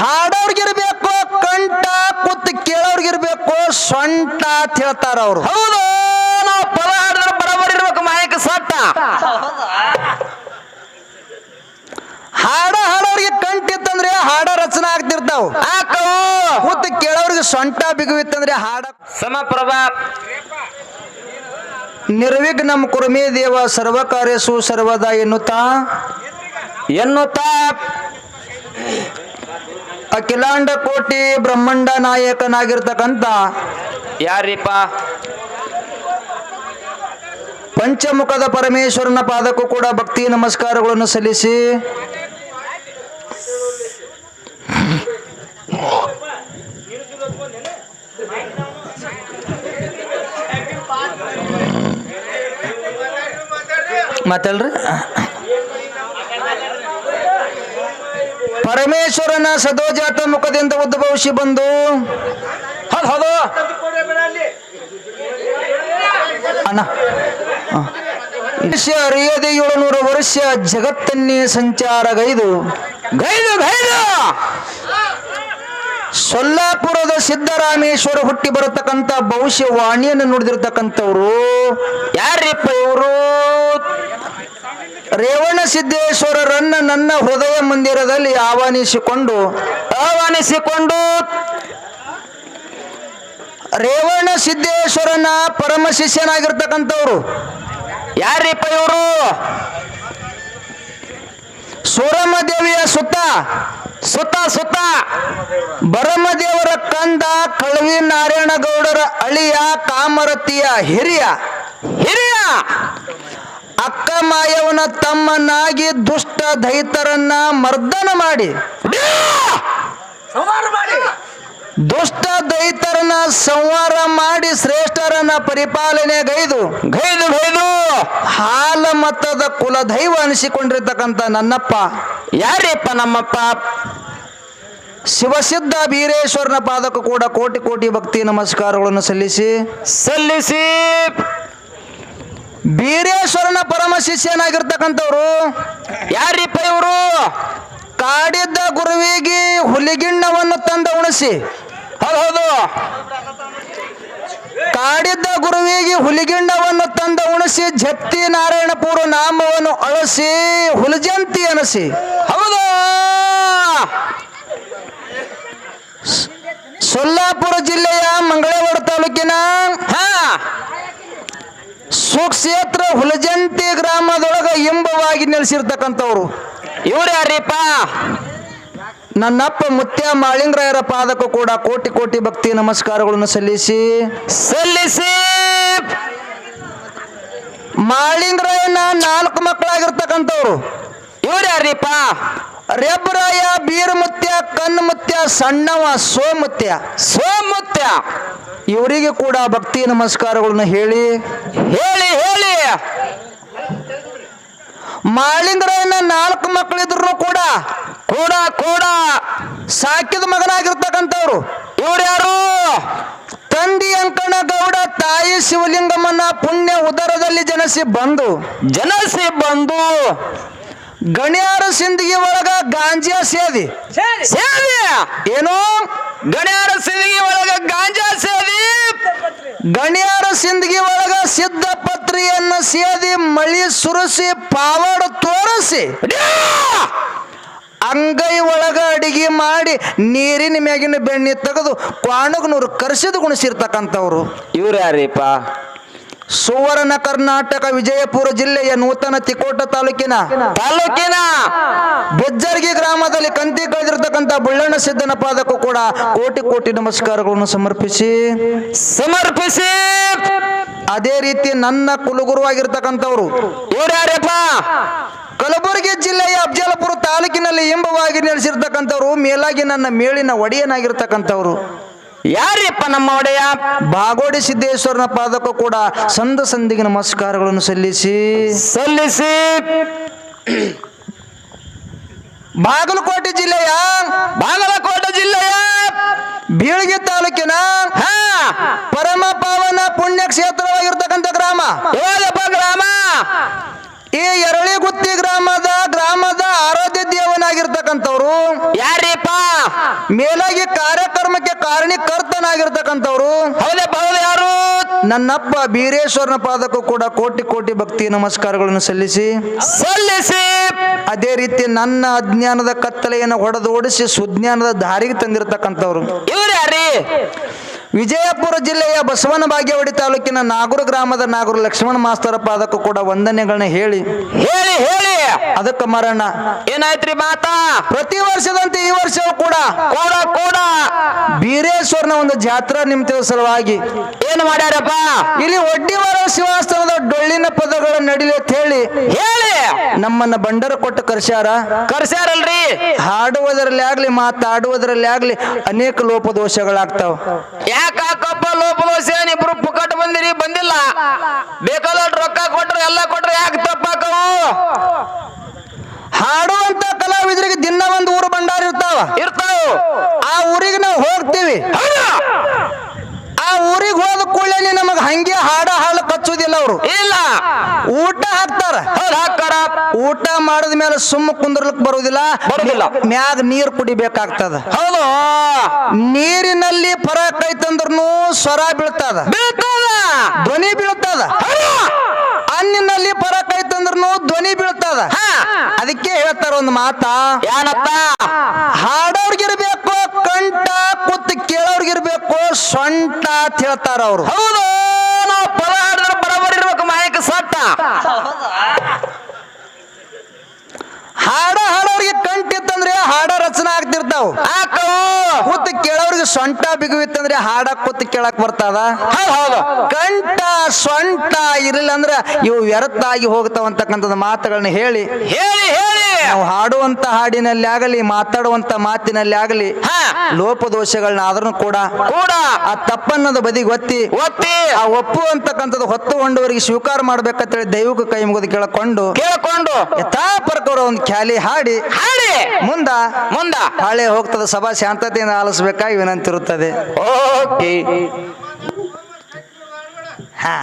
ಹಾಡೋರ್ಗಿರ್ಬೇಕು ಕಂಠ ಕುತ್ತು ಕೇಳೋರ್ಗಿರ್ಬೇಕು ಸೊಂಟ ಅಂತ ಹೇಳ್ತಾರ ಅವ್ರು. ಹೌದು ನಾವು ಪದ ಹಾಡಿದ್ರೆ ಬರಬರ್ ಇರ್ಬೇಕು ಮಾಯಕ ಸಟ್ಟ ಹಾಡ ಹಾಡೋರಿಗೆ ಕಂಠ ಇತ್ತಂದ್ರೆ ಹಾಡ ರಚನೆ ಆಗ್ತಿರ್ತಾವ. ಕುತ್ತು ಕೇಳೋರ್ಗೆ ಸೊಂಟ ಬಿಗುವಿತ್ತಂದ್ರೆ ಹಾಡ. ಸಮಪ್ರಭಾ. ನಿರ್ವಿಘ್ನಂ ಕುರ್ಮಿ ದೇವ ಸರ್ವಕಾರ್ಯಸು ಸರ್ವದ ಎನ್ನುತ್ತಾ? ಎನ್ನುತ್ತಾ? ಅಖಿಲಾಂಡ ಕೋಟಿ ಬ್ರಹ್ಮಾಂಡ ನಾಯಕನಾಗಿರ್ತಕ್ಕಂಥ ಯಾರಿಪ್ಪ? ಪಂಚಮುಖದ ಪರಮೇಶ್ವರನ ಪಾದಕ್ಕೂ ಕೂಡ ಭಕ್ತಿ ನಮಸ್ಕಾರಗಳನ್ನು ಸಲ್ಲಿಸಿ. ಮಾತಲ್ರಿ ಪರಮೇಶ್ವರನ ಸದೋಜಾತ ಮುಖದಿಂದ ಉದ್ಭವಿಸಿ ಬಂದು, ಹೌದು ಹೌದು. ಅಣ್ಣ ಏಳುನೂರು ವರ್ಷ ಜಗತ್ತನ್ನೇ ಸಂಚಾರ ಗೈದು ಗೈದು. ಸೊಲ್ಲಾಪುರದ ಸಿದ್ದರಾಮೇಶ್ವರ ಹುಟ್ಟಿ ಬರತಕ್ಕಂತ ಭವಿಷ್ಯ ವಾಣಿಯನ್ನು ನುಡಿದಿರ್ತಕ್ಕಂಥವ್ರು ರೇವಣ ಸಿದ್ದೇಶ್ವರರನ್ನ ನನ್ನ ಹೃದಯ ಮಂದಿರದಲ್ಲಿ ಆಹ್ವಾನಿಸಿಕೊಂಡು ಆಹ್ವಾನಿಸಿಕೊಂಡು ರೇವಣ ಸಿದ್ದೇಶ್ವರನ ಪರಮ ಶಿಷ್ಯನಾಗಿರ್ತಕ್ಕಂಥವ್ರು. ಯಾರಿಪ್ಪ ಇವರು? ಸೂರಮ್ಮ ದೇವಿಯ ಸುತ್ತ ಸುತ್ತ ಸುತ್ತ. ಬರಮದೇವರ ಕಂದ ಕಳವಿ ನಾರಾಯಣ ಗೌಡರ ಅಳಿಯ ಕಾಮರತಿಯ ಹಿರಿಯ ಹಿರಿಯ. ಅಕ್ಕ ಮಾಯವನ ತಮ್ಮನಾಗಿ ದುಷ್ಟ ದೈತರನ್ನ ಮರ್ದನ ಮಾಡಿ. ದುಷ್ಟ ದೈತರನ್ನ ಸಂವಾರ ಮಾಡಿ ಶ್ರೇಷ್ಠರನ್ನ ಪರಿಪಾಲನೆ ಗೈದು. ಗೈದು ಗೈದು. ಹಾಲ ಮತದ ಕುಲದೈವ ಅನಿಸಿಕೊಂಡಿರ್ತಕ್ಕಂಥ ನನ್ನಪ್ಪ. ಯಾರೇಪ್ಪ ನಮ್ಮಪ್ಪ? ಶಿವಸಿದ್ಧ ಬೀರೇಶ್ವರನ ಪಾದಕ ಕೂಡ ಕೋಟಿ ಕೋಟಿ ಭಕ್ತಿ ನಮಸ್ಕಾರಗಳನ್ನು ಸಲ್ಲಿಸಿ. ಸಲ್ಲಿಸಿ. ಬೀರೇಶ್ವರನ ಪರಮ ಶಿಷ್ಯನಾಗಿರ್ತಕ್ಕಂಥವ್ರು. ಯಾರಿಪ್ಪ ಇವರು? ಕಾಡಿದ್ದ ಗುರುವಿಗೆ ಹುಲಿಗಿಣ್ಣವನ್ನು ತಂದ ಉಣಿಸಿ. ಹೌದು ಹೌದು. ಕಾಡಿದ್ದ ಗುರುವಿಗೆ ಹುಲಿಗಿಂಡವನ್ನು ತಂದ ಉಣಿಸಿ ಜತ್ತಿ ನಾರಾಯಣಪುರ ನಾಮವನ್ನು ಅಳಸಿ, ಹುಲಜಂತಿ ಅನಸಿ. ಹೌದು? ಸೊಲ್ಲಾಪುರ ಜಿಲ್ಲೆಯ ಮಂಗಳವಾಡ ತಾಲೂಕಿನ, ಹಾ ಸುಕ್ಷೇತ್ರ ಹುಲಜಂತಿ ಗ್ರಾಮದೊಳಗ ಇಂಬವಾಗಿ ನೆಲೆಸಿರ್ತಕ್ಕಂಥವ್ರು. ಇವ್ರು ಯಾರೀಪ ನನ್ನಪ್ಪ ಮುತ್ಯ ಮಾಳಿಂಗರಾಯರ ಪಾದಕ್ಕೂ ಕೂಡ ಕೋಟಿ ಕೋಟಿ ಭಕ್ತಿ ನಮಸ್ಕಾರಗಳನ್ನು ಸಲ್ಲಿಸಿ. ಸಲ್ಲಿಸಿ. ಮಾಳಿಂಗರಾಯನ ನಾಲ್ಕು ಮಕ್ಕಳಾಗಿರ್ತಕ್ಕಂಥವ್ರು. ಇವ್ರು ಯಾರೀಪ ರೆಬ್ರಾಯ ಬೀರಮುತ್ಯ ಕಣ್ಣುಮುತ್ಯ ಸಣ್ಣವ ಸೋಮುತ್ಯ. ಸೋಮುತ್ಯ. ಇವರಿಗೆ ಕೂಡ ಭಕ್ತಿ ನಮಸ್ಕಾರಗಳನ್ನು ಹೇಳಿ ಹೇಳಿ ಹೇಳಿ. ಮಾಳಿಂಗರಾಯನ ನಾಲ್ಕು ಮಕ್ಕಳಿದ್ರು ಕೂಡ ಕೂಡ ಕೂಡ ಸಾಕಿದ ಮಗನಾಗಿರ್ತಕ್ಕಂಥವ್ರು. ಇವ್ರು ಯಾರು? ತಂದಿ ಅಂಕಣ ಗೌಡ ತಾಯಿ ಶಿವಲಿಂಗಮ್ಮನ ಪುಣ್ಯ ಉದರದಲ್ಲಿ ಜನಸಿ ಬಂದು ಜನಸಿ ಬಂದು ಗಣ್ಯಾರ ಸಿಂದಗಿ ಒಳಗ ಗಾಂಜಾ ಸೇದಿ. ಸೇದಿ. ಏನು? ಗಣ್ಯಾರ ಸಿಂದಗಿ ಒಳಗ ಗಾಂಜಾ ಸೇದಿ. ಗಣ್ಯಾರ ಸಿಂದಗಿ ಒಳಗ ಸಿದ್ಧಪತ್ರಿಯನ್ನ ಸೇದಿ ಮಳಿ ಸುರಿಸಿ ಪಾವಡ ತೋರಿಸಿ. ಅಂಗೈ ಒಳಗ ಅಡಿಗೆ ಮಾಡಿ ನೀರಿನ ಮ್ಯಾಗಿನ ಬೆಣ್ಣೆ ತೆಗೆದು ಕ್ವಾಣಗನೂರು ಕರ್ಸಿದ ಗುಣಿಸಿರ್ತಕ್ಕಂಥವ್ರು. ಇವ್ರು ಯಾರಿಪ್ಪ? ಸುವರ್ಣ ಕರ್ನಾಟಕ ವಿಜಯಪುರ ಜಿಲ್ಲೆಯ ನೂತನ ತಿಕೋಟ ತಾಲೂಕಿನ ತಾಲೂಕಿನ ಬೆಜ್ಜರ್ಗಿ ಗ್ರಾಮದಲ್ಲಿ ಕಂತಿ ಕಳೆದಿರ್ತಕ್ಕಂಥ ಬುಳ್ಳಣ್ಣ ಸಿದ್ದನ ಪಾದಕ್ಕೂ ಕೂಡ ಕೋಟಿ ಕೋಟಿ ನಮಸ್ಕಾರಗಳನ್ನು ಸಮರ್ಪಿಸಿ ಸಮರ್ಪಿಸಿ. ಅದೇ ರೀತಿ ನನ್ನ ಕುಲಗುರುವಾಗಿರ್ತಕ್ಕಂಥವ್ರು ಇವ್ರು ಯಾರಪ್ಪ? ಕಲಬುರಗಿ ಜಿಲ್ಲೆಯ ಅಫಜಲಪುರ ತಾಲೂಕಿನಲ್ಲಿ ಇಂಬವಾಗಿ ನೆಲೆಸಿರ್ತಕ್ಕಂಥವ್ರು, ಮೇಲಾಗಿ ನನ್ನ ಮೇಳಿನ ಒಡೆಯನಾಗಿರ್ತಕ್ಕಂಥವ್ರು. ಯಾರಿಪ್ಪ ನಮ್ಮ ಒಡೆಯ? ಬಾಗೋಡಿ ಸಿದ್ದೇಶ್ವರನ ಪಾದಕ್ಕೂ ಕೂಡ ಸಂದ ಸಂದಿಗೆ ನಮಸ್ಕಾರಗಳನ್ನು ಸಲ್ಲಿಸಿ. ಸಲ್ಲಿಸಿ. ಬಾಗಲಕೋಟೆ ಜಿಲ್ಲೆಯ? ಬಾಗಲಕೋಟೆ ಜಿಲ್ಲೆಯ ಬೀಳ್ಗಿ ತಾಲೂಕಿನ ಹಾ. ಪರಮ ಪಾವನ ಪುಣ್ಯ ಕ್ಷೇತ್ರವಾಗಿರ್ತಕ್ಕಂಥ ಗ್ರಾಮ. ಗ್ರಾಮ? ಈ ಎರಳಿಗುತ್ತಿ ಗ್ರಾಮದ ಗ್ರಾಮದ ಆರಾಧ್ಯ ದೇವನಾಗಿರ್ತಕ್ಕಂಥವ್ರು. ಮೇಲಾಗಿ ಕಾರ್ಯಕ್ರಮಕ್ಕೆ ಕಾರಣೀಕರ್ತನಾಗಿರ್ತಕ್ಕಂಥವ್ರು. ಹೌದಪ್ಪ ಹೌದು ಯಾರು? ನನ್ನಪ್ಪ ಬೀರೇಶ್ವರನ ಪಾದಕ್ಕೂ ಕೂಡ ಕೋಟಿ ಕೋಟಿ ಭಕ್ತಿ ನಮಸ್ಕಾರಗಳನ್ನು ಸಲ್ಲಿಸಿ ಸಲ್ಲಿಸಿ. ಅದೇ ರೀತಿ ನನ್ನ ಅಜ್ಞಾನದ ಕತ್ತಲೆಯನ್ನು ಹೊಡೆದು ಓಡಿಸಿ ಸುಜ್ಞಾನದ ದಾರಿಗೆ ತಂದಿರತಕ್ಕಂಥವ್ರು. ಇವ್ರು ಯಾರಿ ವಿಜಯಪುರ ಜಿಲ್ಲೆಯ ಬಸವನ ಬಾಗೇವಾಡಿ ತಾಲೂಕಿನ ನಾಗೂರು ಗ್ರಾಮದ ನಾಗೂರು ಲಕ್ಷ್ಮಣ ಮಾಸ್ತರ ಪಾದಕ್ಕೂ ಕೂಡ ವಂದನೆಗಳನ್ನ ಹೇಳಿ. ಹೇಳಿ ಹೇಳಿ. ಅದಕ್ಕೆ ಮರಣ ಏನಾಯ್ತ್ರಿ ಮಾತಾ? ಪ್ರತಿ ವರ್ಷದಂತೆ ಈ ವರ್ಷವೂ ಕೂಡ ಕೂಡ ಕೂಡ. ಬೀರೇಶ್ವರನ ಒಂದು ಜಾತ್ರಾ ನಿಮಿತ್ತದ ಸಲುವಾಗಿ. ಏನ್ ಮಾಡ್ಯಾರಪ್ಪ? ಇಲ್ಲಿ ಒಡ್ಡಿವರ ಶಿವಾಸ್ತನದ ಡೊಳ್ಳಿನ ಪದಗಳ ನಡಿಲಿ ಅಂತ ಹೇಳಿ. ಹೇಳಿ ನಮ್ಮನ್ನ ಬಂಡರ ಕೊಟ್ಟು ಕರ್ಸ್ಯಾರ? ಕರ್ಸ್ಯಾರಲ್ರಿ. ಹಾಡುವುದರಲ್ಲಿ ಆಗ್ಲಿ ಮಾತಾಡುವುದರಲ್ಲಿ ಆಗ್ಲಿ ಅನೇಕ ಲೋಪದೋಷಗಳಾಗ್ತಾವ. ಯಾಕಪ್ಪ ಲೋಪದೋಷ? ಇಬ್ರು ಪುಕ್ಕಟ್ ಬಂದಿರಿ ಬಂದಿಲ್ಲ. ಬೇಕಾದ ರೊಕ್ಕ ಕೊಟ್ರು ಎಲ್ಲ ಕೊಟ್ರು ಯಾಕೆ ತಪ್ಪಾಕವು? ಹಾಡುವಂತ ಕಲಾವಿದ್ರಿಗೆ ದಿನ ಒಂದು ಊರು ಭಂಡಾರ ಇರ್ತಾವ. ಇರ್ತಾವ. ಆ ಊರಿಗೆ ನಾವು ಹೋಗ್ತೀವಿ. ಆ ಊರಿಗೆ ಹೋದ ಕೂಡಲೇ ನಮಗ ಹಂಗೆ ಹಾಡ ಅವರು ಇಲ್ಲ. ಊಟ ಹಾಕ್ತಾರ. ಹಾಕ್ತಾರ. ಊಟ ಮಾಡಿದ ಮೇಲೆ ಸುಮ್ಮ ಕುಂದ್ರಲಿಕ್ ಬರುವುದಿಲ್ಲ ಬರುದಿಲ್ಲ. ಮ್ಯಾಗ ನೀರ್ ಕುಡಿಬೇಕಾಗ್ತದ. ಹೌದು. ನೀರಿನಲ್ಲಿ ಫರಕ್ ಐತಂದ್ರೂ ಸ್ವರ ಬೀಳ್ತದ. ಬೀಳ್ತದ. ಧ್ವನಿ ಬೀಳ್ತದ. ಅನ್ನಿನಲ್ಲಿ ಫರಕ್ ಐತಂದ್ರೂ ಧ್ವನಿ ಬೀಳ್ತದ. ಹಾ. ಅದಕ್ಕೆ ಹೇಳ್ತಾರ ಒಂದು ಮಾತ. ಏನಪ್ಪ ಹಾಡೋರ್ಗಿರ್ಬೇಕು ಕಂಟ ಕೂತ್ ಕೇಳೋರ್ಗಿರ್ಬೇಕು ಸೊಂಟ ಅಂತ ಹೇಳ್ತಾರ ಅವ್ರು. ಹೌದು ನಾವು ಪದ ಹಾಡಿದ್ರೆ ಬರಬರಿ ಇರ್ಬೇಕು ಮಾಯಕ ಸಟ್ಟ ಹಾಡ ಹಾಡೋರಿಗೆ ಕಂಟಿತ್ತಂದ್ರೆ ಹಾಡ ರಚನೆ ಆಗ್ತಿರ್ತಾವ. ಕೂತ್ ಕೇಳೋರಿಗೆ ಸೊಂಟ ಬಿಗುವಿತ್ತಂದ್ರೆ ಹಾಡ ಕೂತ್ ಕೇಳಕ್ ಬರ್ತದ? ಹೌದು ಕಂಠ ಸೊಂಟ ಇರಲಿಲ್ಲ ಅಂದ್ರೆ ಇವು ವ್ಯರ್ಥ ಆಗಿ ಹೋಗ್ತಾವ ಅಂತಕ್ಕಂಥದ್ದು ಮಾತುಗಳನ್ನ ಹೇಳಿ. ಹೇಳಿ ಹೇಳಿ. ನಾವು ಹಾಡುವಂತ ಹಾಡಿನಲ್ಲಿ ಆಗಲಿ ಮಾತಾಡುವಂತ ಮಾತಿನಲ್ಲಿ ಆಗಲಿ ಹಾ. ಲೋಪದೋಷಗಳನ್ನ ಆದ್ರೂ ಕೂಡ ಕೂಡ ಆ ತಪ್ಪನ್ನದ ಬದಿಗೆ ಒತ್ತಿ ಒತ್ತಿ. ಆ ಒಪ್ಪು ಹೊತ್ತು ಹೊಂಡವರಿಗೆ ಸ್ವೀಕಾರ ಮಾಡ್ಬೇಕಂತೇಳಿ ದೈವಕ್ಕೆ ಕೈ ಮುಗಿದು ಕೇಳಕೊಂಡು ಕೇಳಕೊಂಡು ಯಥಾ ಪ್ರಕಾರ ಒಂದು ಖ್ಯಾಲಿ ಹಾಡಿ ಹಾಡಿ. ಮುಂದ ಮುಂದ. ಹಾಳೆ ಹೋಗ್ತದ ಸಭಾ ಶಾಂತತೆಯಿಂದ ಆಲಿಸಬೇಕಾಗಿ ವಿನಂತಿರುತ್ತದೆ. ಓಕೆ. ಹಾ.